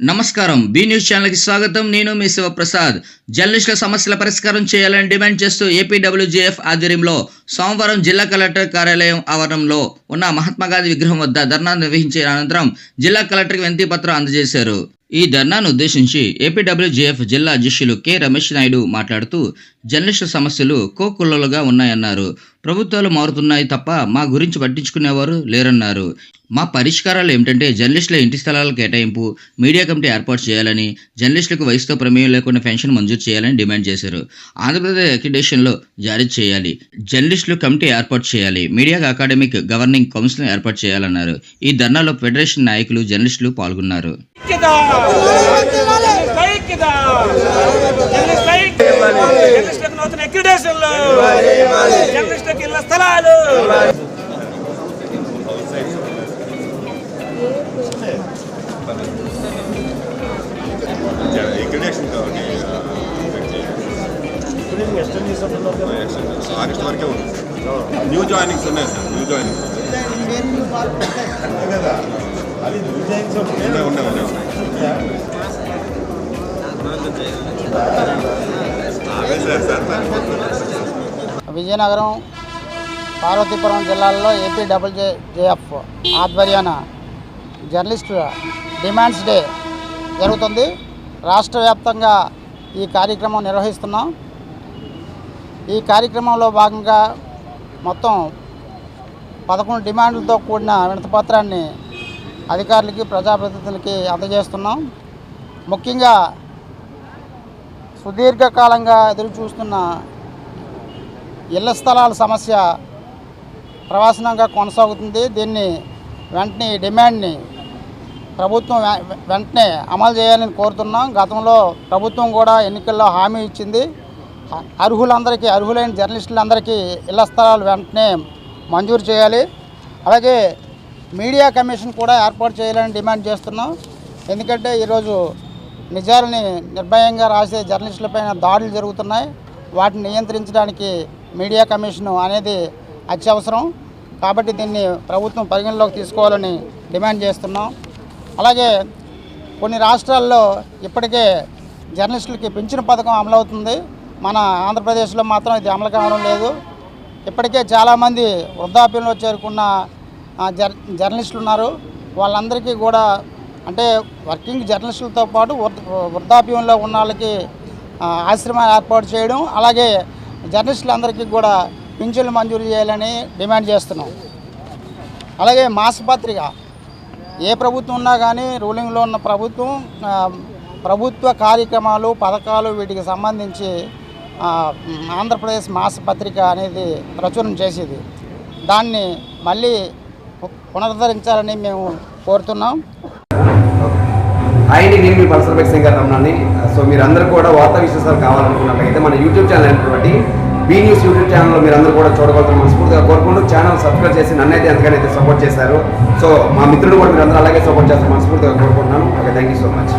నమస్కారం. B news ఛానల్కి స్వాగతం. నేను మీ శివప్రసాద్. జర్నలిస్టుల సమస్యల పరిష్కారం చేయాలని డిమాండ్ చేస్తూ ఏపీడబ్ల్యూజేఎఫ్ ఆధ్వర్యంలో సోమవారం జిల్లా కలెక్టర్ కార్యాలయం ఆవరణంలో ఉన్న మహాత్మాగాంధీ విగ్రహం వద్ద ధర్నా నిర్వహించిన అనంతరం జిల్లా కలెక్టర్కి వినతి పత్రం అందజేశారు. ఈ ధర్నాను ఉద్దేశించి ఏపీడబ్ల్యూజేఎఫ్ జిల్లా అధ్యక్షులు కె రమేష్ నాయుడు మాట్లాడుతూ జర్నలిస్టుల సమస్యలు కోకుల్లలుగా ఉన్నాయన్నారు. ప్రభుత్వాలు మారుతున్నాయి తప్ప మా గురించి పట్టించుకునేవారు లేరన్నారు. మా పరిష్కారాలు ఏమిటంటే జర్నలిస్టుల ఇంటి స్థలాల కేటాయింపు మీడియా కమిటీ ఏర్పాటు చేయాలని జర్నలిస్టులకు వయసుతో ప్రమేయం లేకుండా పెన్షన్ మంజూరు చేయాలని డిమాండ్ చేశారు. ఆంధ్రప్రదేశ్ అక్రిడేషన్లో జారీ చేయాలి. జర్నలిస్టులు కమిటీ ఏర్పాటు చేయాలి. మీడియా అకాడమిక్ గవర్నింగ్ కౌన్సిల్ ఏర్పాటు చేయాలన్నారు. ఈ ధర్నాలో ఫెడరేషన్ నాయకులు జర్నలిస్టులు పాల్గొన్నారు ఐక్యత ఐక్యత జర్నలిస్ట్ ఐక్యత జర్నలిస్టులకు నూతన అక్రిడేషన్లు జర్నలిస్టులకు ఇళ్ళ స్థలాలు ఎగ్రిడేషన్ ఆగస్ట్ వరకే ఉంది న్యూ జాయినింగ్స్ ఉన్నాయి సార్ న్యూ జాయినింగ్స్ ఉన్నాయి ఉన్నాయి ఉన్నాయి అవే సార్ సార్ విజయనగరం పార్వతీపురం జిల్లాలో ఏపీ డబుల్ జేఎఫ్ ఆధ్వర్యాన జర్నలిస్ట్ డిమాండ్స్ డే జరుగుతుంది. రాష్ట్ర వ్యాప్తంగా ఈ కార్యక్రమం నిర్వహిస్తున్నాం. ఈ కార్యక్రమంలో భాగంగా మొత్తం పదకొండు డిమాండ్లతో కూడిన వినతిపత్రాన్ని అధికారులకి ప్రజాప్రతినిధులకి అందజేస్తున్నాం. ముఖ్యంగా సుదీర్ఘకాలంగా ఎదురు చూస్తున్న ఇళ్ళ స్థలాల సమస్య ప్రవాసనంగా కొనసాగుతుంది. దీన్ని వెంటనే డిమాండ్ని ప్రభుత్వం వె- వెంటనే అమలు చేయాలని కోరుతున్నాం. గతంలో ప్రభుత్వం కూడా ఎన్నికల్లో హామీ ఇచ్చింది. అర్హులందరికీ అర్హులైన జర్నలిస్టులందరికీ ఇళ్ళ స్థలాలు వెంటనే మంజూరు చేయాలి. అలాగే మీడియా కమిషన్ కూడా ఏర్పాటు చేయాలని డిమాండ్ చేస్తున్నాం. ఎందుకంటే ఈరోజు నిజాలని నిర్భయంగా రాసే జర్నలిస్టులపైన దాడులు జరుగుతున్నాయి. వాటిని నియంత్రించడానికి మీడియా కమిషన్ అనేది అత్యవసరం. కాబట్టి దీన్ని ప్రభుత్వం పరిగణలోకి తీసుకోవాలని డిమాండ్ చేస్తున్నాం. అలాగే కొన్ని రాష్ట్రాల్లో ఇప్పటికే జర్నలిస్టులకి పెంచిన పథకం అమలవుతుంది. మన ఆంధ్రప్రదేశ్లో మాత్రం ఇది అమలు కావడం లేదు. ఇప్పటికే చాలామంది వృద్ధాప్యంలో చేరుకున్న జర్ జర్నలిస్టులు ఉన్నారు వాళ్ళందరికీ కూడా అంటే వర్కింగ్ జర్నలిస్టులతో పాటు వృద్ధ- వృద్ధాప్యంలో ఉన్న వాళ్ళకి ఆ, ఆశ్రమాలు ఏర్పాటు చేయడం అలాగే జర్నలిస్టులందరికీ కూడా పింఛన్లు మంజూరు చేయాలని డిమాండ్ చేస్తున్నాం. అలాగే మాసపత్రిక ఏ ప్రభుత్వం ఉన్నా కానీ రూలింగ్లో ఉన్న ప్రభుత్వం ప్రభుత్వ కార్యక్రమాలు పథకాలు వీటికి సంబంధించి ఆంధ్రప్రదేశ్ మాసపత్రిక అనేది ప్రచురణ చేసేది. దాన్ని మళ్ళీ పునరుద్ధరించాలని మేము కోరుతున్నాం. ఐడి నేను మీ పల్సర్ బైక్ సింగర్ రమణాన్ని సో మీరందరూ కూడా వార్తా విశేషాలు కావాలనుకున్నట్లయితే మన యూట్యూబ్ ఛానల్ అయినటువంటి బీ న్యూస్ యూట్యూబ్ ఛానల్లో అందరూ కూడా చూడగలుగుతారు మనస్ఫూర్తిగా కోరుకుంటూ ఛానల్ సబ్స్క్రైబ్ చేసి నన్నైతే ఎంతగానైతే సపోర్ట్ చేశారు. సో మా మిత్రులు కూడా మీరు అందరూ అలాగే సపోర్ట్ చేస్తారు మనస్ఫూర్తిగా కోరుకుంటున్నాను. Okay thank you so much